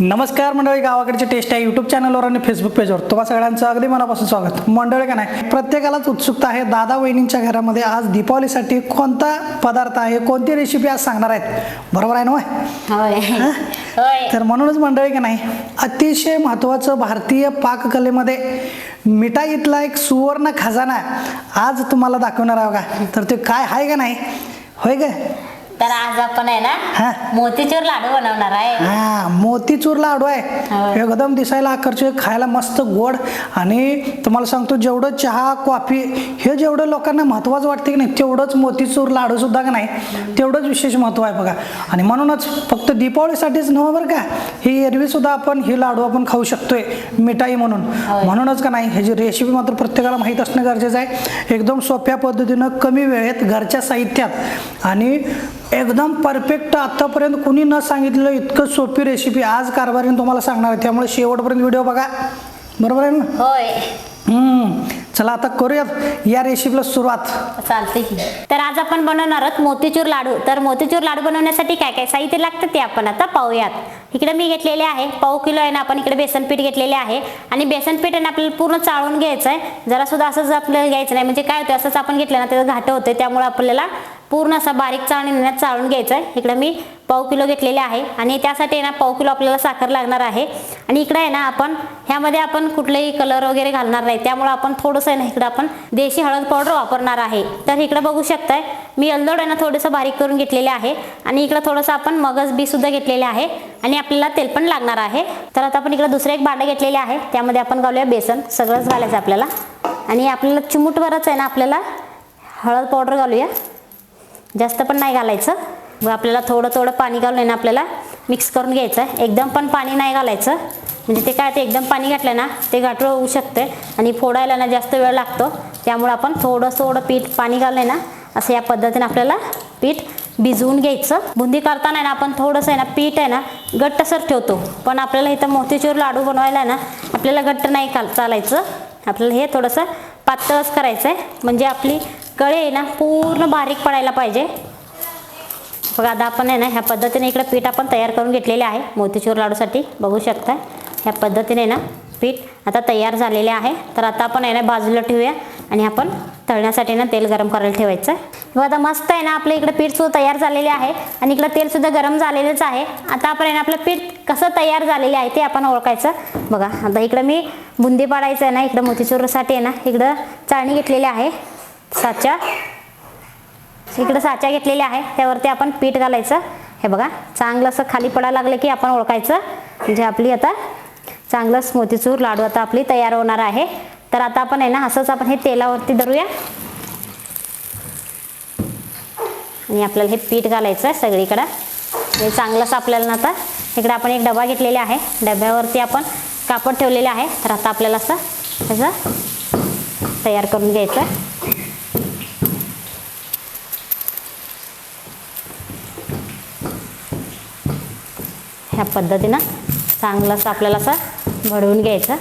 नमस्कार मंडळी गावाकडची टेस्ट आहे यूट्यूब चॅनलवर आणि फेसबुक पेजवर तुम्हा सगळ्यांचं अगदी मनापासून स्वागत. मंडळी का नाही प्रत्येकालाच उत्सुकता आहे दादा वहिनींच्या घरामध्ये आज दीपावलीसाठी कोणता पदार्थ आहे कोणती रेसिपी आज सांगणार आहेत? बरोबर आहे ना तर म्हणूनच मंडळी का नाही अतिशय महत्त्वाचं भारतीय पाककलेमध्ये मिठाईतला एक सुवर्ण खजाना आज तुम्हाला दाखवणार आहे का? तर ते काय आहे का नाही? होय काय तर आज आपण आहे हा. ना मोतीचूर लाडू बनवणार आहे. हा मोतीचूर लाडू आहे. होय. एकदम दिसायला आकर्षक खायला मस्त गोड. आणि तुम्हाला सांगतो जेवढं चहा कॉफी हे जेवढं लोकांना महत्त्वाचं वाटते की नाही तेवढंच मोतीचूर लाडू सुद्धा का नाही तेवढंच विशेष महत्त्व आहे बघा. आणि म्हणूनच फक्त दीपावलीसाठीच नव्हे बरं का ही एरवी सुद्धा आपण ही लाडू आपण खाऊ शकतोय मिठाई म्हणून. म्हणूनच का नाही ह्याची रेसिपी मात्र प्रत्येकाला माहीत असणं गरजेचं आहे. एकदम सोप्या पद्धतीनं कमी वेळेत घरच्या साहित्यात. आणि एकदम परफेक्ट आत्तापर्यंत कुणी न सांगितलेलं इतकं सोपी रेसिपी आज कारभारीने तुम्हाला सांगणार आहे. त्यामुळे शेवटपर्यंत व्हिडिओ बघा. बरोबर आहे ना? होय. चला आता करूयात. या रेसिपीला सुरुवात. चालते की. तर आज आपण बनवणार आहोत मोतीचूर लाडू. तर मोतीचूर लाडू बनवण्यासाठी काय काय साहित्य लागतं ते आपण आता पाहूयात. इकडे मी घेतलेले आहे. पाव किलो आहे ना आपण इकडे बेसन पीठ घेतलेले आहे. आणि बेसन पीठ आहे ना आपल्याला पूर्ण चाळून घ्यायचं आहे जरा सुद्धा असंच आपल्याला घ्यायचं नाही. म्हणजे काय होतं असंच आपण घेतलं ना त्याचं घाटं होते. त्यामुळे आपल्याला पूर्ण असा बारीक चाळणीने चाळून घ्यायचं आहे इकडं मी पाव किलो घेतलेले आहे आणि त्यासाठी आहे ना पाव किलो आपल्याला साखर लागणार आहे. आणि इकडं आहे ना आपण ह्यामध्ये आपण कुठलेही कलर वगैरे घालणार नाही. त्यामुळे आपण थोडंसं आहे ना इकडं आपण देशी हळद पावडर वापरणार आहे. तर इकडं बघू शकताय मी अल्दोड आहे ना थोडंसं बारीक करून घेतलेले आहे. आणि इकडं थोडंसं आपण मगज बी सुद्धा घेतलेले आहे. आणि आपल्याला तेल पण लागणार आहे. तर आता आपण इकडं दुसरं एक भांडं घेतलेले आहे. त्यामध्ये आपण घालूया बेसन. सगळंच घालायचं आपल्याला. आणि आपल्याला चिमूटवरच आहे ना आपल्याला हळद पावडर घालूया. जास्त पण नाही घालायचं. मग आपल्याला थोडं थोडं पाणी घालून आहे ना आपल्याला मिक्स करून घ्यायचं. आहे एकदम पण पाणी नाही घालायचं. म्हणजे ते काय ते एकदम पाणी घातलं ना ते गाठळ होऊ शकते आणि फोडायला ना जास्त वेळ लागतो. त्यामुळे आपण थोडं थोडं पीठ पाणी घाललं ना असं या पद्धतीने आपल्याला पीठ भिजवून घ्यायचं. बुंदी करताना आहे ना आपण थोडंसं आहे ना पीठ आहे ना घट्टसर ठेवतो. पण आपल्याला इथं मोतीचूर लाडू बनवायला आहे ना आपल्याला घट्ट नाही चालायचं. आपल्याला हे थोडंसं पातळच करायचं आहे म्हणजे आपली कळे आहे ना पूर्ण बारीक पडायला पाहिजे. बघा आता आपण आहे ना ह्या पद्धतीने इकडे पीठ आपण तयार करून घेतलेले आहे मोतीचूर लाडूसाठी. बघू शकता ह्या पद्धतीने ना पीठ आता तयार झालेले आहे. तर आता आपण आहे ना बाजूला ठेवूया आणि आपण तळण्यासाठी ना तेल गरम करायला ठेवायचं. आहे बघा आता मस्त आहे ना आपलं इकडे पीठ सुद्धा तयार झालेले आहे आणि इकडं तेलसुद्धा गरम झालेलंच आहे. आता आपण आहे ना आपलं पीठ कसं तयार झालेले आहे ते आपण ओळखायचं. बघा आता इकडं मी बुंदी पाडायचं आहे ना इकडं मोतीचूरसाठी आहे ना इकडं चाळणी घेतलेली आहे. साच्या इकडं साच्या घेतलेल्या आहे त्यावरती आपण पीठ घालायचं. हे बघा चांगलं असं खाली पडायला लागलं की आपण ओळखायचं. म्हणजे आपली आता चांगलंच मोतीचूर लाडू आता आपली तयार होणार आहे. तर आता आपण आहे ना असंच आपण हे तेलावरती धरूया. आणि आपल्याला हे पीठ घालायचं आहे सगळीकडं. हे चांगलंच आपल्याला ना आता. इकडे आपण एक डबा घेतलेला आहे. डब्यावरती आपण कापड ठेवलेले आहे. तर आता आपल्याला असं त्याचं तयार करून घ्यायचं. ह्या पद्धतीनं चांगलं असं आपल्याला असं भडवून घ्यायचं.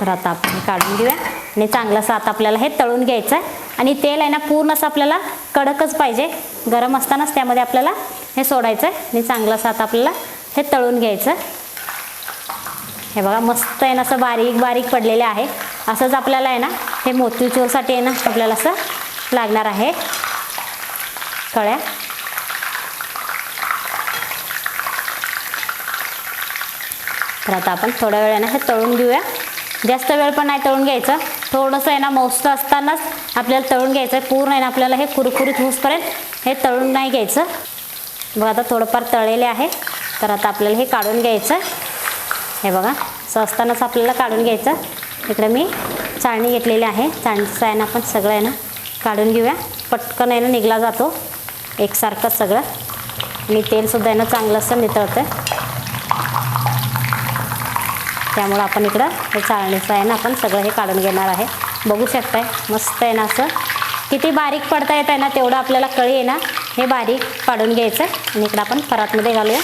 तर आता आपण काढून घेऊया आणि चांगलं असं आता आपल्याला हे तळून घ्यायचं आहे आणि तेल आहे ना पूर्ण असं आपल्याला कडकच पाहिजे. गरम असतानाच त्यामध्ये आपल्याला हे सोडायचं आहे आणि चांगलं असं आता आपल्याला हे तळून घ्यायचं. हे बघा मस्त आहे ना असं बारीक बारीक पडलेले आहे. असंच आपल्याला आहे ना हे मोतीचूरसाठी आहे ना आपल्याला असं लागणार आहे. कळ्या? तर आता आपण थोड्या वेळानं हे तळून घेऊया. जास्त वेळ पण नाही तळून घ्यायचं. थोडंसं आहे ना मौस्त असतानाच आपल्याला तळून घ्यायचं आहे पूर्ण आहे ना आपल्याला हे कुरकुरीत होऊसपर्यंत हे तळून नाही घ्यायचं. बघा आता थोडंफार तळलेले आहे. तर आता आपल्याला हे काढून घ्यायचं हे बघा असं असतानाच आपल्याला काढून घ्यायचं. इकडे मी चाळणी घेतलेली आहे. चाळणीचं सायन आपण सगळं आहे ना काढून घेऊया. पटकन आहे ना निघला जातो. एकसारखंच सगळं. आणि तेलसुद्धा आहे ना चांगलं असं नितळतं त्यामुळं आपण इकडं हे चाळणीचं आहे ना आपण सगळं हे काढून घेणार आहे. बघू शकताय मस्त आहे ना असं. किती बारीक पडता येत आहे ना तेवढं आपल्याला कळी आहे ना हे बारीक काढून घ्यायचं. आणि इकडं आपण परातमध्ये घालूया.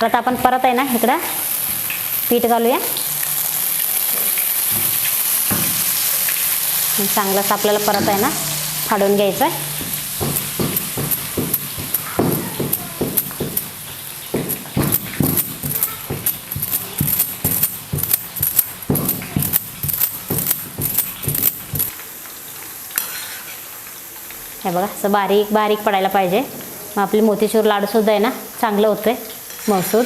परत आपण परत आहे ना इकडं पीठ घालूया. चांगलंच आपल्याला परत आहे ना फाडून घ्यायचं आहे. हे बघा असं बारीक बारीक पडायला पाहिजे. मग आपली मोतीचूर लाडूसुद्धा आहे ना चांगलं होतं आहे मसूर.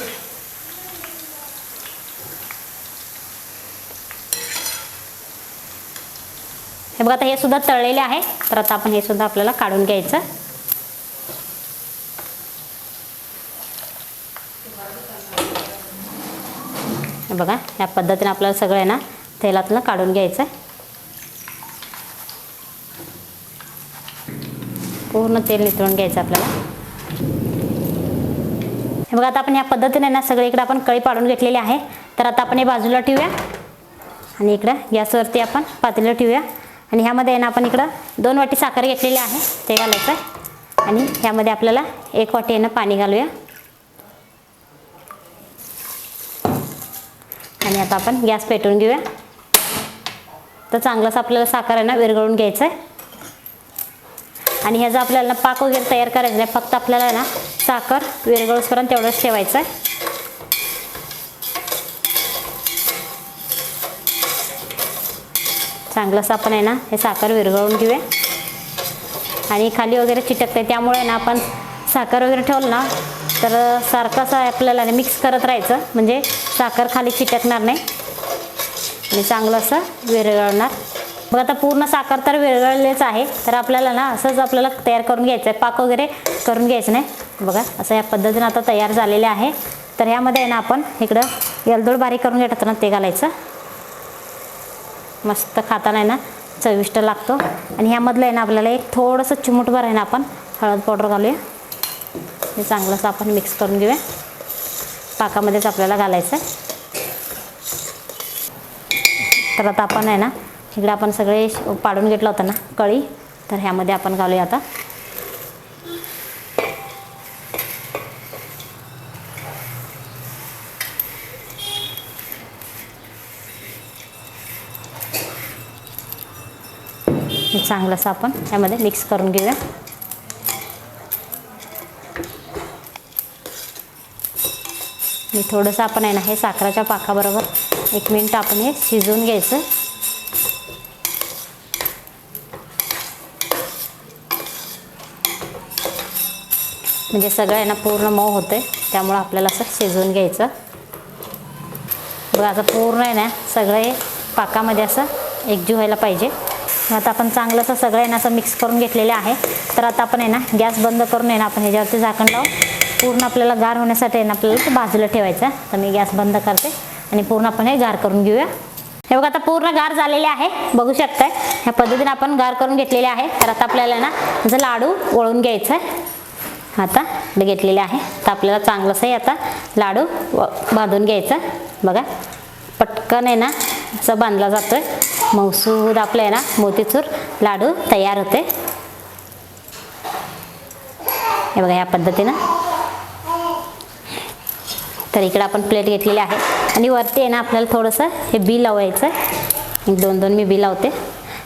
हे बघा आता हे सुद्धा तळलेले आहे. तर आता आपण हे सुद्धा आपल्याला काढून घ्यायचं. बघा या पद्धतीने आपल्याला सगळं आहे ना तेलातलं काढून घ्यायचं आहे पूर्ण तेल नितळून घ्यायचं आपल्याला. हे बघा आता आपण या पद्धतीने ना सगळीकडे आपण कळी पाडून घेतलेली आहे. तर आता आपण हे बाजूला ठेवूया. आणि इकडं गॅसवरती आपण पातेलं ठेवूया. आणि ह्यामध्ये आहे ना आपण इकडं दोन वाटी साखर घेतलेली आहे ते घालायचं आहे. आणि ह्यामध्ये आपल्याला एक वाटी आहे ना पाणी घालूया. आणि आता आपण गॅस पेटवून घेऊया. तर चांगलंच आपल्याला साखर आहे ना विरघळून घ्यायचं आहे आणि ह्याचा आपल्याला पाक वगैरे तयार करायचं नाही फक्त आपल्याला ना साखर विरघळूसपर्यंत तेवढंच ठेवायचं आहे चांगलंच आपण आहे ना हे साखर विरघळून घेऊया. आणि खाली वगैरे चिटकते. त्यामुळे ना आपण साखर वगैरे ठेवलं ना तर सारखं असं आपल्याला मिक्स करत राहायचं. म्हणजे साखर खाली चिटकणार नाही. आणि चांगलं असं विरघळणार. मग आता पूर्ण साखर तर विरघळलेच आहे. तर आपल्याला ना असंच आपल्याला तयार करून घ्यायचं आहे. पाक वगैरे करून घ्यायचं नाही. बघा असं या पद्धतीनं आता तयार झालेले आहे. तर ह्यामध्ये आहे ना आपण इकडं यलदोड बारीक करून घेतात ना ते घालायचं. मस्त खाताना आहे ना चविष्ट लागतो. आणि ह्यामधलं आहे ना आपल्याला एक थोडंसं चिमूटभर आहे ना आपण हळद पावडर घालूया. हे चांगलंसं आपण मिक्स करून घेऊया. पाकामध्येच आपल्याला घालायचं आहे तर आता आपण आहे ना इकडे आपण सगळे श- पाडून घेतलं होतं ना कळी. तर ह्यामध्ये आपण घालूया आता. चांगलंसं आपण त्यामध्ये मिक्स करून घेऊया. मी थोडंसं आपण आहे ना हे साखराच्या पाकाबरोबर एक मिनटं आपण हे शिजवून घ्यायचं. म्हणजे सगळं आहे ना पूर्ण मऊ होते त्यामुळं आपल्याला असं शिजवून घ्यायचं. बघा असं पूर्ण आहे ना सगळं हे पाकामध्ये असं एकजीव व्हायला पाहिजे. आता आपण चांगलं असं सगळं आहे ना असं मिक्स करून घेतलेलं आहे. तर आता आपण आहे ना गॅस बंद करून आहे ना आपण ह्याच्यावरती झाकण लावून पूर्ण आपल्याला गार होण्यासाठी आहे ना आपल्याला ते बाजूला ठेवायचं तर मी गॅस बंद करते आणि पूर्ण आपण हे गार करून घेऊया. हे बघा आता पूर्ण गार झालेले आहे. बघू शकताय ह्या पद्धतीने आपण गार करून घेतलेले आहे. तर आता आपल्याला ना त्याचा लाडू वळून घ्यायचा आहे. आता घेतलेले आहे. तर आपल्याला चांगलंसं आता लाडू व- बांधून घ्यायचा बघा पटकन आहे ना असं बांधला जातोय. मौसूद आपलं आहे ना मोतीचूर लाडू तयार होते. हे बघा ह्या पद्धतीनं. तर इकडं आपण प्लेट घेतलेली आहे. आणि वरती आहे ना आपल्याला थोडंसं हे बी लावायचं आहे. एक दोन दोन मी बी लावते.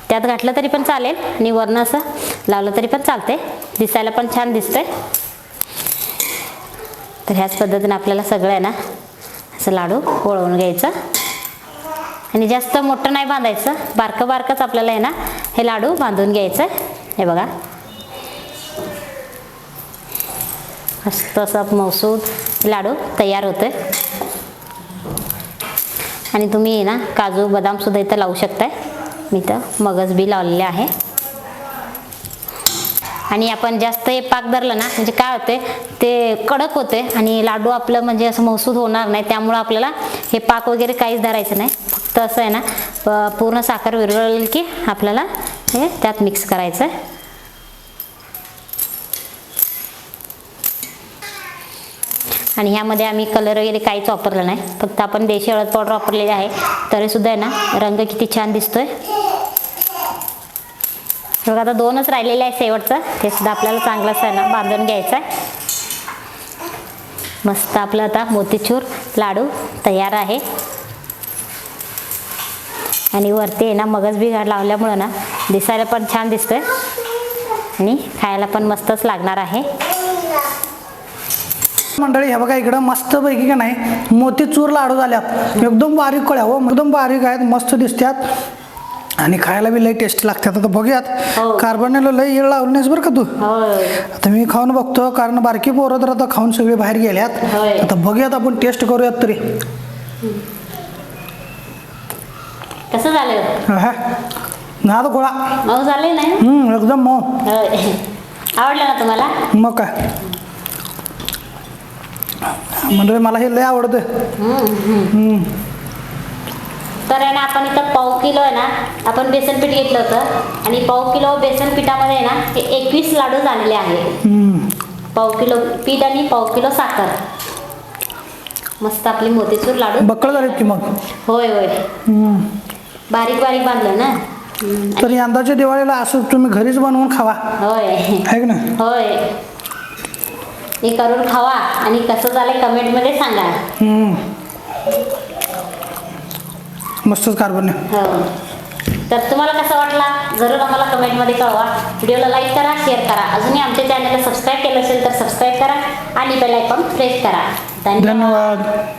त्यात घातलं तरी पण चालेल. आणि वरनं असं लावलं तरी पण चालते दिसायला पण छान दिसतंय. तर ह्याच पद्धतीनं आपल्याला सगळं आहे ना असं लाडू वळवून घ्यायचं. आणि जास्त मोठं नाही बांधायचं. बारकं बारकंच आपल्याला आहे ना हे लाडू बांधून घ्यायचं. हे बघा. मस्त असं मौसूद लाडू तयार होते आणि तुम्ही आहे ना काजू बदामसुद्धा इथं लावू शकताय. मी तर मगज बी लावलेले आहे. आणि आपण जास्त हे पाक धरलं ना म्हणजे काय होते ते कडक होते आणि लाडू आपलं म्हणजे असं मौसूद होणार नाही त्यामुळं आपल्याला हे पाक वगैरे काहीच धरायचं नाही. तसं आहे ना पूर्ण साखर विरघळली की आपल्याला हे त्यात मिक्स करायचं आहे. आणि ह्यामध्ये आम्ही कलर वगैरे काहीच वापरलं नाही. फक्त आपण देशी हळद पावडर वापरलेली आहे. तरीसुद्धा आहे ना रंग किती छान दिसतोय. बघा आता दोनच राहिलेले आहे शेवटचं. ते सुद्धा आपल्याला चांगलंच आहे ना बांधून घ्यायचं आहे. मस्त आपलं आता मोतीचूर लाडू तयार आहे. आणि वरती आहे ना मगज बिघाड लावल्यामुळं ना दिसायला पण छान दिसतोय. आणि खायला पण मस्तच लागणार आहे. मंडळी हे बघा इकडं मस्त पैकी का नाही मोतीचूर लाडू झाल्यात. एकदम बारीक कळ्या हो एकदम बारीक आहेत मस्त दिसतात आणि खायला बी लई टेस्टी लागतात आता बघूयात हो. कार्बनला लई येळ लावली नाहीस बरं का तू? होय आता मी खाऊन बघतो कारण बारकी पोरं तर आता खाऊन सगळे बाहेर गेल्यात. आता बघूयात आपण टेस्ट करूयात तरी. कसं झालं. नाद गोळा. मग झाले नाही? हम्म, एकदम मऊ. होय आवडलं ना तुम्हाला? मग काय? म्हणजे मला हे लय आवडतं हम्म. तर आहे ना आपण इथं पाव किलो आहे ना आपण बेसन पीठ घेतलं होतं. आणि पाव किलो बेसन पिठामध्ये आहे ना हे एकवीस लाडू झालेले आहे. हम्म. पाव किलो पीठ आणि पाव किलो साखर. मस्त आपली मोतीचूर लाडू. बक्कळ झालेत की मग? होय होय. हम्म. बारीक बारीक बांधलं ना. तर यंदाच्या दिवाळीला असं तुम्ही घरीच बनवून खावा. होय. आहे नाही? होय. हे करून खावा आणि कसं झालं कमेंटमध्ये सांगा. हम्म. मस्तच कार्बन आहे हो. तर तुम्हाला कसा वाटला? जरूर आम्हाला कमेंटमध्ये कळवा. व्हिडिओला लाईक करा शेअर करा. अजूनही आमच्या चॅनलला सबस्क्राईब केलं असेल तर सबस्क्राईब करा आणि बेल आयकॉन प्रेस करा. धन्यवाद. धन्यवाद.